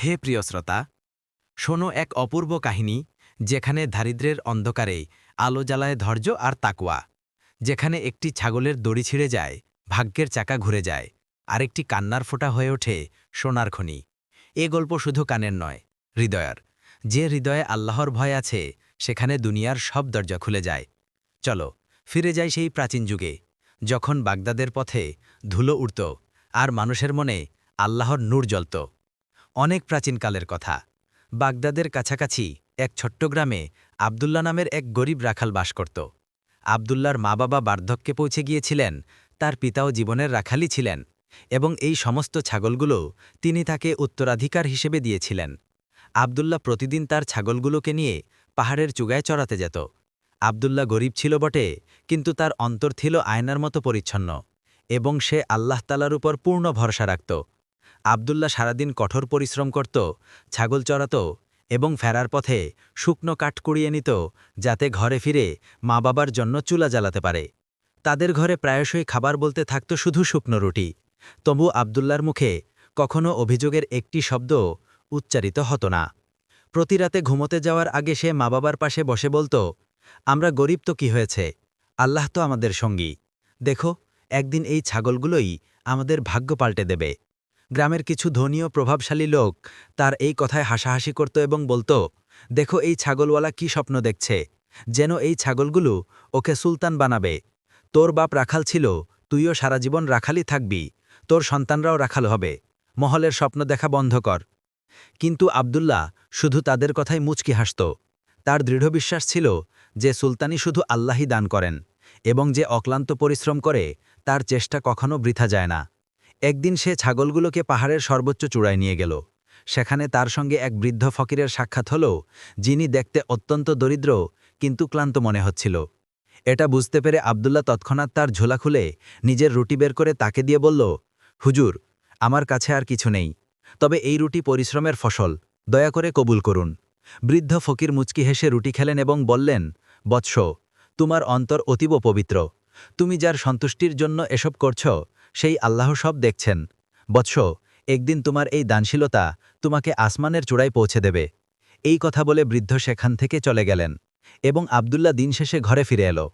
হে প্রিয় শ্রোতা, শোনো এক অপূর্ব কাহিনী যেখানে দারিদ্রের অন্ধকারে আলো জ্বালায় ধৈর্য আর তাকুয়া যেখানে একটি ছাগলের দড়ি ছিঁড়ে যায়, ভাগ্যের চাকা ঘুরে যায়, আরেকটি কান্নার ফোঁটা হয়ে ওঠে সোনার খনি। এ গল্প শুধু কানের নয়, হৃদয়ের। যে হৃদয়ে আল্লাহর ভয় আছে, সেখানে দুনিয়ার সব দরজা খুলে যায়। চলো, ফিরে যাই সেই প্রাচীন যুগে, যখন বাগদাদের পথে ধুলো উড়ত আর মানুষের মনে আল্লাহর নূর জ্বলত। অনেক প্রাচীনকালের কথা। বাগদাদের কাছাকাছি এক ছোট্ট গ্রামে আবদুল্লা নামের এক গরিব রাখাল বাস করত। আবদুল্লার মা বাবা বার্ধক্যে পৌঁছে গিয়েছিলেন, তার পিতাও জীবনের রাখালই ছিলেন এবং এই সমস্ত ছাগলগুলো তিনি তাকে উত্তরাধিকার হিসেবে দিয়েছিলেন। আবদুল্লা প্রতিদিন তার ছাগলগুলোকে নিয়ে পাহাড়ের চুগায় চড়াতে যেত। আবদুল্লা গরিব ছিল বটে, কিন্তু তার অন্তর ছিল আয়নার মতো পরিচ্ছন্ন এবং সে আল্লাহ তালার উপর পূর্ণ ভরসা রাখত। আবদুল্লা সারাদিন কঠোর পরিশ্রম করত, ছাগল চড়াত এবং ফেরার পথে শুকনো কাঠ কুড়িয়ে নিত যাতে ঘরে ফিরে মা বাবার জন্য চুলা জ্বালাতে পারে। তাদের ঘরে প্রায়শই খাবার বলতে থাকত শুধু শুকনো রুটি। তবু আবদুল্লার মুখে কখনো অভিযোগের একটি শব্দ উচ্চারিত হতো না। প্রতি রাতে ঘুমোতে যাওয়ার আগে সে মা বাবার পাশে বসে বলতো, আমরা গরিব তো কি হয়েছে? আল্লাহ তো আমাদের সঙ্গী। দেখো, একদিন এই ছাগলগুলোই আমাদের ভাগ্য পাল্টে দেবে। গ্রামের কিছু ধনী ও প্রভাবশালী লোক তার এই কথায় হাসাহাসি করত এবং বলতো, দেখো এই ছাগলওয়ালা কি স্বপ্ন দেখছে, যেন এই ছাগলগুলো ওকে সুলতান বানাবে। তোর বাপ রাখাল ছিল, তুইও সারা জীবন রাখালই থাকবি, তোর সন্তানরাও রাখাল হবে, মহলের স্বপ্ন দেখা বন্ধ কর। কিন্তু আবদুল্লাহ শুধু তাদের কথাই মুচকি হাসত। তার দৃঢ় বিশ্বাস ছিল যে সুলতানি শুধু আল্লাহই দান করেন এবং যে অক্লান্ত পরিশ্রম করে তার চেষ্টা কখনো বৃথা যায় না। একদিন সে ছাগলগুলোকে পাহাড়ের সর্বোচ্চ চূড়ায় নিয়ে গেল। সেখানে তার সঙ্গে এক বৃদ্ধ ফকিরের সাক্ষাৎ হল, যিনি দেখতে অত্যন্ত দরিদ্র, কিন্তু ক্লান্ত মনে হচ্ছিল। এটা বুঝতে পেরে আবদুল্লা তৎক্ষণাৎ তার ঝোলা খুলে নিজের রুটি বের করে তাকে দিয়ে বলল, হুজুর, আমার কাছে আর কিছু নেই। তবে এই রুটি পরিশ্রমের ফসল, দয়া করে কবুল করুন। বৃদ্ধ ফকির মুচকি হেসে রুটি খেলেন এবং বললেন, বৎস, তোমার অন্তর অতীব পবিত্র। তুমি যার সন্তুষ্টির জন্য এসব করছ সেই আল্লাহ সব দেখছেন। বৎস, একদিন তোমার এই দানশীলতা তোমাকে আসমানের চূড়ায় পৌঁছে দেবে। এই কথা বলে বৃদ্ধ সেখান থেকে চলে গেলেন এবং আবদুল্লা দিন শেষে ঘরে ফিরে এলো।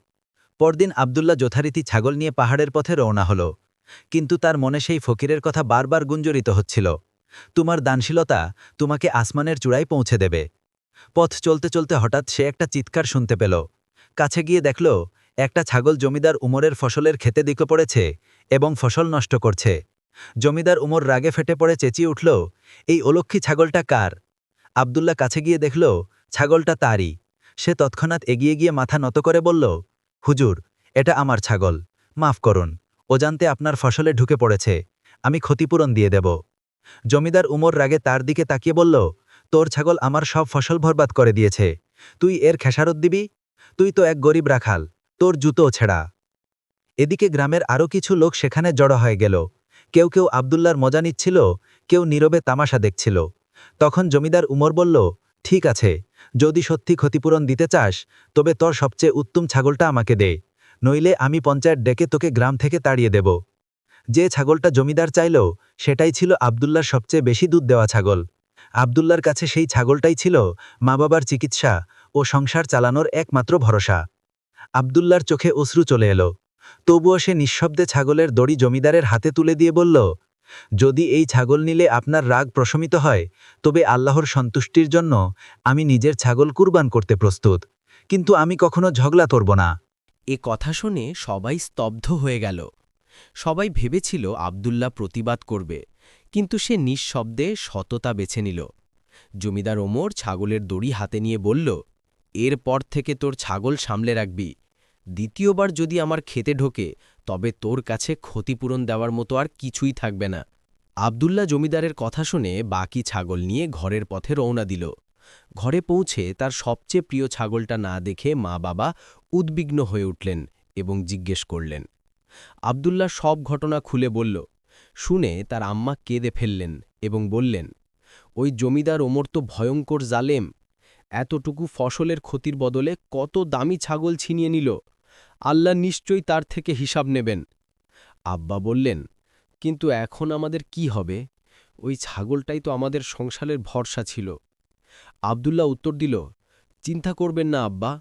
পরদিন আবদুল্লা যথারীতি ছাগল নিয়ে পাহাড়ের পথে রওনা হল। কিন্তু তার মনে সেই ফকিরের কথা বারবার গুঞ্জরিত হচ্ছিল। তোমার দানশীলতা তোমাকে আসমানের চূড়ায় পৌঁছে দেবে। পথ চলতে চলতে হঠাৎ সে একটা চিৎকার শুনতে পেল। কাছে গিয়ে দেখল, একটা ছাগল জমিদার উমরের ফসলের খেতে দিকে পড়েছে। এবং ফসল নষ্ট করছে। জমিদার উমর রাগে ফেটে পড়ে চেঁচিয়ে উঠল, এই অলক্ষী ছাগলটা কার? আবদুল্লা কাছে গিয়ে দেখল, ছাগলটা তারই। সে তৎক্ষণাৎ এগিয়ে গিয়ে মাথা নত করে বলল, হুজুর, এটা আমার ছাগল, মাফ করুন অজান্তে আপনার ফসলে ঢুকে পড়েছে, আমি ক্ষতিপূরণ দিয়ে দেব। জমিদার উমর রাগে তার দিকে তাকিয়ে বলল, তোর ছাগল আমার সব ফসল বরবাদ করে দিয়েছে, তুই এর খেসারত দিবি? তুই তো এক গরিব রাখাল, তোর জুতো ছেঁড়া। এদিকে গ্রামের আরও কিছু লোক সেখানে জড়ো হয়ে গেল। কেউ কেউ আবদুল্লার মজা নিচ্ছিল, কেউ নীরবে তামাশা দেখছিল। তখন জমিদার উমর বলল, ঠিক আছে, যদি সত্যি ক্ষতিপূরণ দিতে চাস, তবে তোর সবচেয়ে উত্তম ছাগলটা আমাকে দে, নইলে আমি পঞ্চায়েত ডেকে তোকে গ্রাম থেকে তাড়িয়ে দেব। যে ছাগলটা জমিদার চাইল, সেটাই ছিল আবদুল্লার সবচেয়ে বেশি দুধ দেওয়া ছাগল। আবদুল্লার কাছে সেই ছাগলটাই ছিল মা বাবার চিকিৎসা ও সংসার চালানোর একমাত্র ভরসা। আবদুল্লার চোখে অশ্রু চলে এলো। তবুও সে নিঃশব্দে ছাগলের দড়ি জমিদারের হাতে তুলে দিয়ে বলল, যদি এই ছাগল নিলে আপনার রাগ প্রশমিত হয়, তবে আল্লাহর সন্তুষ্টির জন্য আমি নিজের ছাগল কুরবান করতে প্রস্তুত। কিন্তু আমি কখনো ঝগড়া করব না। এ কথা শুনে সবাই স্তব্ধ হয়ে গেল। সবাই ভেবেছিল আবদুল্লা প্রতিবাদ করবে, কিন্তু সে নিঃশব্দে সততা বেছে নিল। জমিদার ওমর ছাগলের দড়ি হাতে নিয়ে বলল, এরপর থেকে তোর ছাগল সামলে রাখবি। দ্বিতীয়বার যদি আমার খেতে ঢোকে, তবে তোর কাছে ক্ষতিপূরণ দেওয়ার মতো আর কিছুই থাকবে না। আবদুল্লা জমিদারের কথা শুনে বাকি ছাগল নিয়ে ঘরের পথে রওনা দিল। ঘরে পৌঁছে তার সবচেয়ে প্রিয় ছাগলটা না দেখে মা বাবা উদ্বিগ্ন হয়ে উঠলেন এবং জিজ্ঞেস করলেন। আবদুল্লা সব ঘটনা খুলে বলল। শুনে তার আম্মা কেঁদে ফেললেন এবং বললেন, ওই জমিদার ওমর তো ভয়ঙ্কর জালেম। এতটুকু ফসলের ক্ষতির বদলে কত দামি ছাগল ছিনিয়ে নিল। আল্লাহ নিশ্চয়ই তার থেকে হিসাব নেবেন। আব্বা বললেন, কিন্তু এখন আমাদের কি হবে? ওই ছাগলটাই তো আমাদের সংসারের ভরসা ছিল। আবদুল্লাহ উত্তর দিল, চিন্তা করবেন না আব্বা,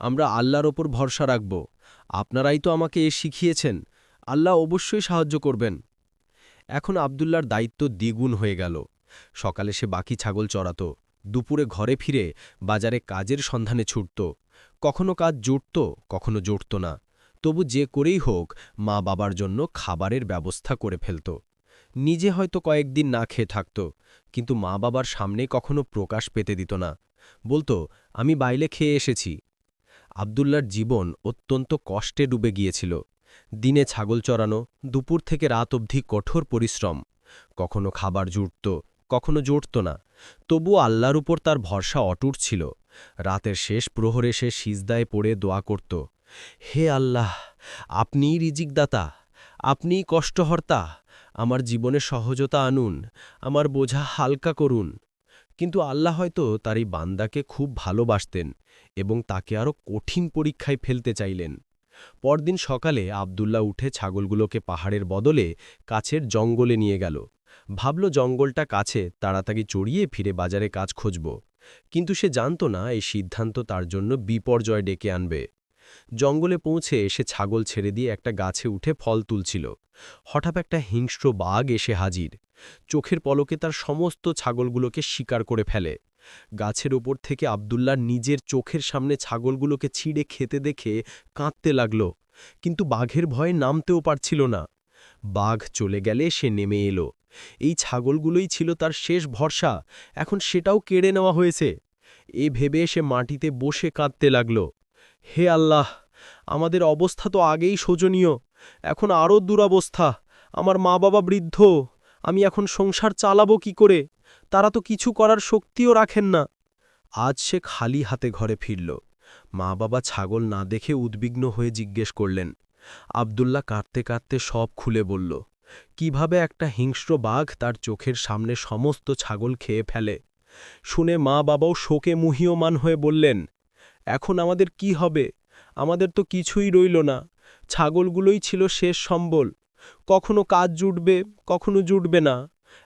আমরা আল্লাহর ওপর ভরসা রাখব। আপনারাই তো আমাকে এ শিখিয়েছেন, আল্লাহ অবশ্যই সাহায্য করবেন। এখন আবদুল্লার দায়িত্ব দ্বিগুণ হয়ে গেল। সকালে সে বাকি ছাগল চড়াত, দুপুরে ঘরে ফিরে বাজারে কাজের সন্ধানে ছুটত। কখনো কাজ জুটত, কখনো জুটত না। তবু যে করেই হোক, মা বাবার জন্য খাবারের ব্যবস্থা করে ফেলত। নিজে হয়তো কয়েকদিন না খেয়ে থাকত, কিন্তু মা বাবার সামনে কখনো প্রকাশ পেতে দিত না। বলতো, আমি বাইলে খেয়ে এসেছি। আবদুল্লার জীবন অত্যন্ত কষ্টে ডুবে গিয়েছিল। দিনে ছাগল চড়ানো দুপুর থেকে রাত অবধি কঠোর পরিশ্রম। কখনো খাবার জুটত, কখনো জুটত না। তবু আল্লাহর উপর তার ভরসা অটুট ছিল। রাতের শেষ প্রহরে সে সিজদায় পড়ে দোয়া করত, হে আল্লাহ, আপনিই রিজিকদাতা, আপনিই কষ্টহর্তা, আমার জীবনে সহজতা আনুন, আমার বোঝা হালকা করুন। কিন্তু আল্লাহ হয়তো তার এই বান্দাকে খুব ভালোবাসতেন এবং তাকে আরও কঠিন পরীক্ষায় ফেলতে চাইলেন। পরদিন সকালে আবদুল্লাহ উঠে ছাগলগুলোকে পাহাড়ের বদলে কাছের জঙ্গলে নিয়ে গেল। ভাবল, জঙ্গলটা কাছে, তাড়াতাড়ি চড়িয়ে ফিরে বাজারে কাজ খুঁজব। কিন্তু সে জানত না এই সিদ্ধান্ত তার জন্য বিপর্যয় ডেকে আনবে। জঙ্গলে পৌঁছে এসে ছাগল ছেড়ে দিয়ে একটা গাছে উঠে ফল তুলছিল। হঠাৎ একটা হিংস্র বাঘ এসে হাজির। চোখের পলকে তার সমস্ত ছাগলগুলোকে শিকার করে ফেলে। গাছের ওপর থেকে আবদুল্লার নিজের চোখের সামনে ছাগলগুলোকে ছিঁড়ে খেতে দেখে কাঁদতে লাগল। কিন্তু বাঘের ভয়ে নামতেও পারছিল না। বাঘ চলে গেলে সে নেমে এলো। এই ছাগলগুলোই ছিল তার শেষ ভরসা, এখন সেটাও কেড়ে নেওয়া হয়েছে। এ ভেবে সে মাটিতে বসে কাঁদতে লাগল। হে আল্লাহ, আমাদের অবস্থা তো আগেই শোচনীয়, এখন আরও দুরবস্থা, আমার মা বাবা বৃদ্ধ, আমি এখন সংসার চালাবো কি করে? তারা তো কিছু করার শক্তিও রাখেন না। আজ সে খালি হাতে ঘরে ফিরল। মা বাবা ছাগল না দেখে উদ্বিগ্ন হয়ে জিজ্ঞেস করলেন আবদুল্লাহ কাঁদতে কাঁদতে সব খুলে বলল, কীভাবে একটা হিংস্র বাঘ তার চোখের সামনে সমস্ত ছাগল খেয়ে ফেলে? শুনে মা বাবাও শোকে মুহীয়মান হয়ে বললেন, এখন আমাদের কি হবে? আমাদের তো কিছুই রইল না। ছাগলগুলোই ছিল শেষ সম্বল। কখনো কাজ জুটবে, কখনো জুটবে না।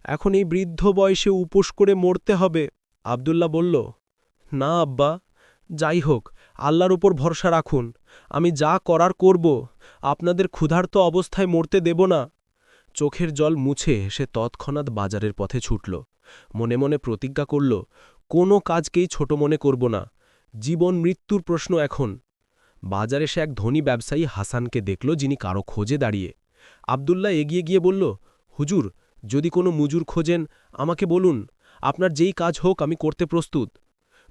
এখন এই বৃদ্ধ বয়সে উপোস করে মরতে হবে। আবদুল্লাহ বলল, না আব্বা, যাই হোক, আল্লাহর উপর ভরসা রাখুন। আমি যা করার করব। আপনাদের ক্ষুধার্ত অবস্থায় মরতে দেব না। চোখের জল মুছে সে তৎক্ষণাৎ বাজারের পথে ছুটল। মনে মনে প্রতিজ্ঞা করল, কোনো কাজকেই ছোট মনে করব না। জীবন মৃত্যুর প্রশ্ন এখন। বাজারে সে এক ধনী ব্যবসায়ী হাসানকে দেখল, যিনি কারও খোঁজে দাঁড়িয়ে। আবদুল্লাহ এগিয়ে গিয়ে বলল, হুজুর, যদি কোনো মুজুর খোঁজেন, আমাকে বলুন। আপনার যেই কাজ হোক, আমি করতে প্রস্তুত।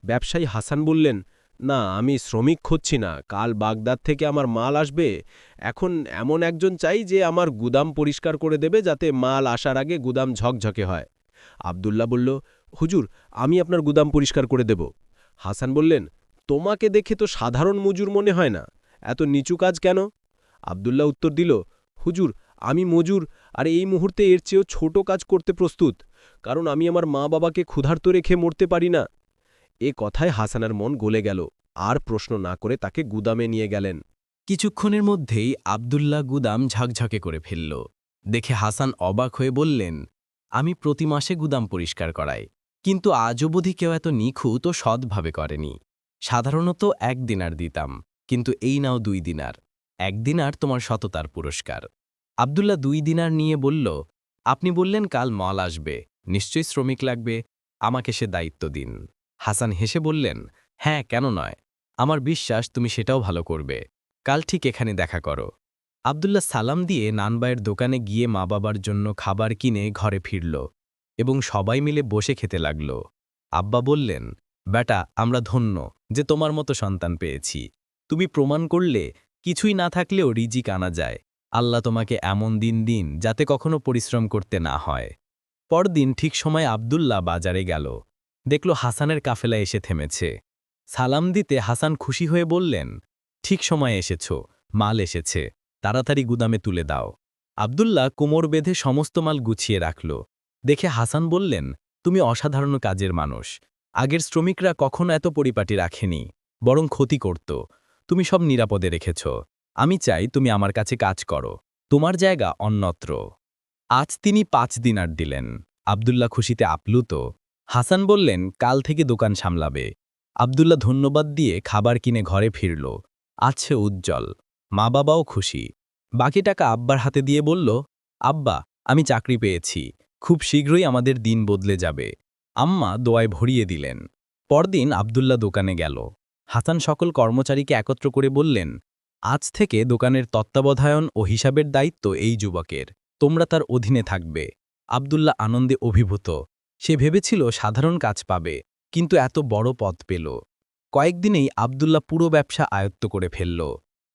ব্যবসায়ী হাসান বললেন না, আমি শ্রমিক খুঁজছি না। কাল বাগদাদ থেকে আমার মাল আসবে। এখন এমন একজন চাই যে আমার গুদাম পরিষ্কার করে দেবে যাতে মাল আসার আগে গুদাম ঝকঝকে হয়। আবদুল্লাহ বলল, হুজুর, আমি আপনার গুদাম পরিষ্কার করে দেব। হাসান বললেন, তোমাকে দেখে তো সাধারণ মজুর মনে হয় না। এত নিচু কাজ কেন? আবদুল্লাহ উত্তর দিল, হুজুর, আমি মজুর, আর এই মুহূর্তে এর চেয়েও ছোট কাজ করতে প্রস্তুত। কারণ আমি আমার মা বাবাকে ক্ষুধার্ত রেখে মরতে পারি না। এ কথায় হাসানার মন গলে গেল, আর প্রশ্ন না করে তাকে গুদামে নিয়ে গেলেন। কিছুক্ষণের মধ্যেই আবদুল্লাহ গুদাম ঝকঝকে করে ফেলল। দেখে হাসান অবাক হয়ে বললেন, আমি প্রতি মাসে গুদাম পরিষ্কার করাই, কিন্তু আজ অবধি কেউ এত নিখুঁত ও সৎভাবে করেনি। সাধারণত এক দিনার দিতাম, কিন্তু এই নাও দুই দিনার এক দিনার তোমার সততার পুরস্কার। আবদুল্লাহ দুই দিনার নিয়ে বলল, আপনি বললেন কাল মল আসবে, নিশ্চয়ই শ্রমিক লাগবে, আমাকে সে দায়িত্ব দিন। হাসান হেসে বললেন হ্যাঁ কেন নয়। আমার বিশ্বাস তুমি সেটাও ভালো করবে। কাল ঠিক এখানে দেখা করো। আবদুল্লাহ সালাম দিয়ে নানবায়ের দোকানে গিয়ে মা বাবার জন্য খাবার কিনে ঘরে ফিরল এবং সবাই মিলে বসে খেতে লাগল। আব্বা বললেন বেটা আমরা ধন্য যে তোমার মতো সন্তান পেয়েছি। তুমি প্রমাণ করলে কিছুই না থাকলেও রিজিক আনা যায়। আল্লাহ তোমাকে এমন দিন দিন যাতে কখনো পরিশ্রম করতে না হয়। পরদিন ঠিক সময় আবদুল্লাহ বাজারে গেল। দেখল হাসানের কাফেলা এসে থেমেছে। সালাম দিতে হাসান খুশি হয়ে বললেন, ঠিক সময়ে এসেছ, মাল এসেছে, তাড়াতাড়ি গুদামে তুলে দাও। আবদুল্লাহ কোমর বেঁধে সমস্ত মাল গুছিয়ে রাখল। দেখে হাসান বললেন, তুমি অসাধারণ কাজের মানুষ। আগের শ্রমিকরা কখনো এত পরিপাটি রাখেনি, বরং ক্ষতি করত। তুমি সব নিরাপদে রেখেছ। আমি চাই তুমি আমার কাছে কাজ করো। তোমার জায়গা অন্যত্র। আজ তিনি পাঁচ দিনার দিলেন। আবদুল্লাহ খুশিতে আপ্লুত। হাসান বললেন, কাল থেকে দোকান সামলাবে। আবদুল্লাহ ধন্যবাদ দিয়ে খাবার কিনে ঘরে ফিরল। আছে উজ্জ্বল। মা বাবাও খুশি। বাকি টাকা আব্বার হাতে দিয়ে বলল, আব্বা, আমি চাকরি পেয়েছি। খুব শীঘ্রই আমাদের দিন বদলে যাবে। আম্মা দোয়ায় ভরিয়ে দিলেন। পরদিন আবদুল্লাহ দোকানে গেল। হাসান সকল কর্মচারীকে একত্র করে বললেন, আজ থেকে দোকানের তত্ত্বাবধায়ন ও হিসাবের দায়িত্ব এই যুবকের। তোমরা তার অধীনে থাকবে। আবদুল্লাহ আনন্দে অভিভূত। সে ভেবেছিল সাধারণ কাজ পাবে, কিন্তু এত বড় পদ পেল। কয়েকদিনেই আবদুল্লাহ পুরো ব্যবসা আয়ত্ত করে ফেলল।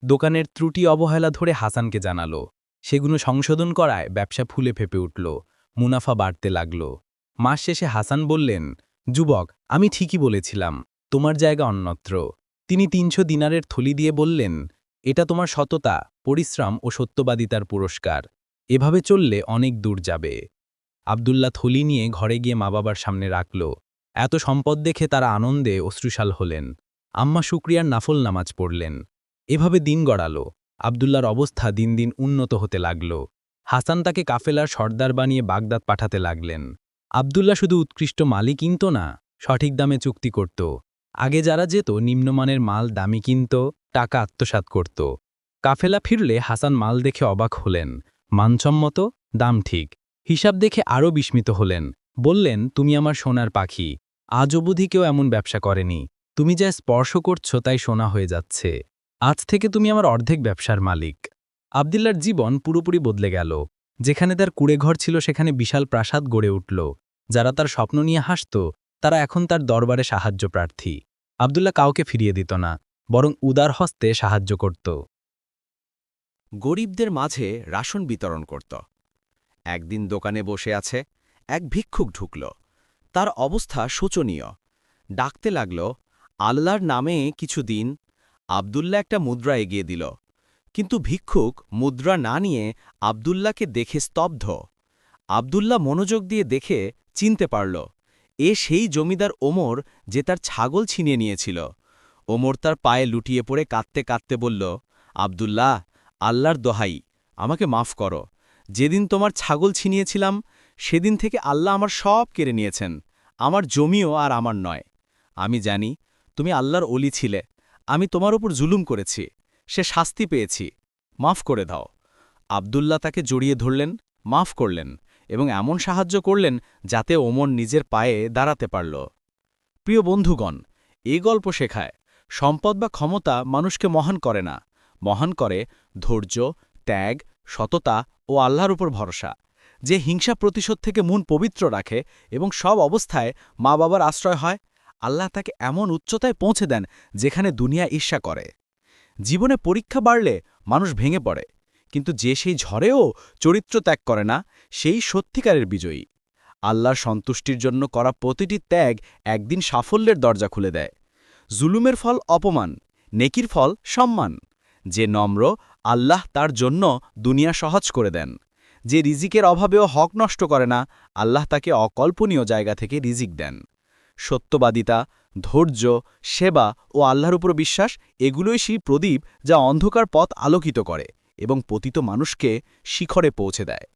দোকানের ত্রুটি অবহেলা ধরে হাসানকে জানালো। সেগুলো সংশোধন করায় ব্যবসা ফুলে ফেপে উঠল, মুনাফা বাড়তে লাগল। মাস শেষে হাসান বললেন, যুবক, আমি ঠিকই বলেছিলাম, তোমার জায়গা অন্যত্র। তিনি তিনশো দিনারের থলি দিয়ে বললেন, এটা তোমার সততা, পরিশ্রম ও সত্যবাদিতার পুরস্কার। এভাবে চললে অনেক দূর যাবে। আবদুল্লাহ থলি নিয়ে ঘরে গিয়ে মা বাবার সামনে রাখল। এত সম্পদ দেখে তারা আনন্দে অশ্রুশাল হলেন। আম্মা শুক্রিয়ার নাফল নামাজ পড়লেন। এভাবে দিন গড়ালো। আবদুল্লার অবস্থা দিন দিন উন্নত হতে লাগল। হাসান তাকে কাফেলার সর্দার বানিয়ে বাগদাদ পাঠাতে লাগলেন। আবদুল্লাহ শুধু উৎকৃষ্ট মালই কিনত না, সঠিক দামে চুক্তি করত। আগে যারা যেত, নিম্নমানের মাল দামি কিনত, টাকা আত্মসাৎ করত। কাফেলা ফিরলে হাসান মাল দেখে অবাক হলেন। মানসম্মত, দাম ঠিক। হিসাব দেখে আরও বিস্মিত হলেন। বললেন, তুমি আমার সোনার পাখি। আজ অবধি কেউ এমন ব্যবসা করেনি। তুমি যা স্পর্শ করছ তাই সোনা হয়ে যাচ্ছে। আজ থেকে তুমি আমার অর্ধেক ব্যবসার মালিক। আবদুল্লার জীবন পুরোপুরি বদলে গেল। যেখানে তার কুড়েঘর ছিল, সেখানে বিশাল প্রাসাদ গড়ে উঠল। যারা তার স্বপ্ন নিয়ে হাসত, তারা এখন তার দরবারে সাহায্য প্রার্থী। আবদুল্লাহ কাউকে ফিরিয়ে দিত না, বরং উদার হস্তে সাহায্য করত। গরিবদের মাঝে রাশন বিতরণ করত। একদিন দোকানে বসে আছে, এক ভিক্ষুক ঢুকল। তার অবস্থা শোচনীয়। ডাকতে লাগল, আল্লাহর নামে কিছু দিন আবদুল্লা একটা মুদ্রা এগিয়ে দিল। কিন্তু ভিক্ষুক মুদ্রা না নিয়ে আবদুল্লাকে দেখে স্তব্ধ। আবদুল্লা মনোযোগ দিয়ে দেখে চিনতে পারল, এ সেই জমিদার ওমর যে তার ছাগল ছিনিয়ে নিয়েছিল। ওমর তার পায়ে লুটিয়ে পড়ে কাঁদতে কাঁদতে বলল, আবদুল্লাহ, আল্লাহর দোহাই, আমাকে মাফ করো। যেদিন তোমার ছাগল ছিনিয়েছিলাম, সেদিন থেকে আল্লাহ আমার সব কেড়ে নিয়েছেন, আমার জমিও আর আমার নয়। আমি জানি, তুমি আল্লাহর অলি ছিলে, আমি তোমার উপর জুলুম করেছি, সে শাস্তি পেয়েছি, মাফ করে দাও। আবদুল্লাহ তাকে জড়িয়ে ধরলেন, মাফ করলেন এবং এমন সাহায্য করলেন যাতে ওমর নিজের পায়ে দাঁড়াতে পারল। প্রিয় বন্ধুগণ, এ গল্প শেখায়, সম্পদ বা ক্ষমতা মানুষকে মহান করে না, মহান করে ধৈর্য, ত্যাগ সততা ও আল্লাহর উপর ভরসা, যে হিংসা প্রতিশোধ থেকে মন পবিত্র রাখে এবং সব অবস্থায় মা বাবার আশ্রয় হয়, আল্লাহ তাকে এমন উচ্চতায় পৌঁছে দেন যেখানে দুনিয়া ঈর্ষা করে। জীবনে পরীক্ষা বাড়লে মানুষ ভেঙে পড়ে, কিন্তু যে সেই ঝড়েও চরিত্র ত্যাগ করে না, সেই সত্যিকারের বিজয়ী। আল্লাহর সন্তুষ্টির জন্য করা প্রতিটি ত্যাগ একদিন সাফল্যের দরজা খুলে দেয়। জুলুমের ফল অপমান, নেকির ফল সম্মান। যে নম্র আল্লাহ তার জন্য দুনিয়া সহজ করে দেন। যে রিজিকের অভাবেও হক নষ্ট করে না, আল্লাহ তাকে অকল্পনীয় জায়গা থেকে রিজিক দেন। সত্যবাদিতা, ধৈর্য, সেবা ও আল্লাহর উপর বিশ্বাস, এগুলোই সেই প্রদীপ যা অন্ধকার পথ আলোকিত করে এবং পতিত মানুষকে শিখরে পৌঁছে দেয়।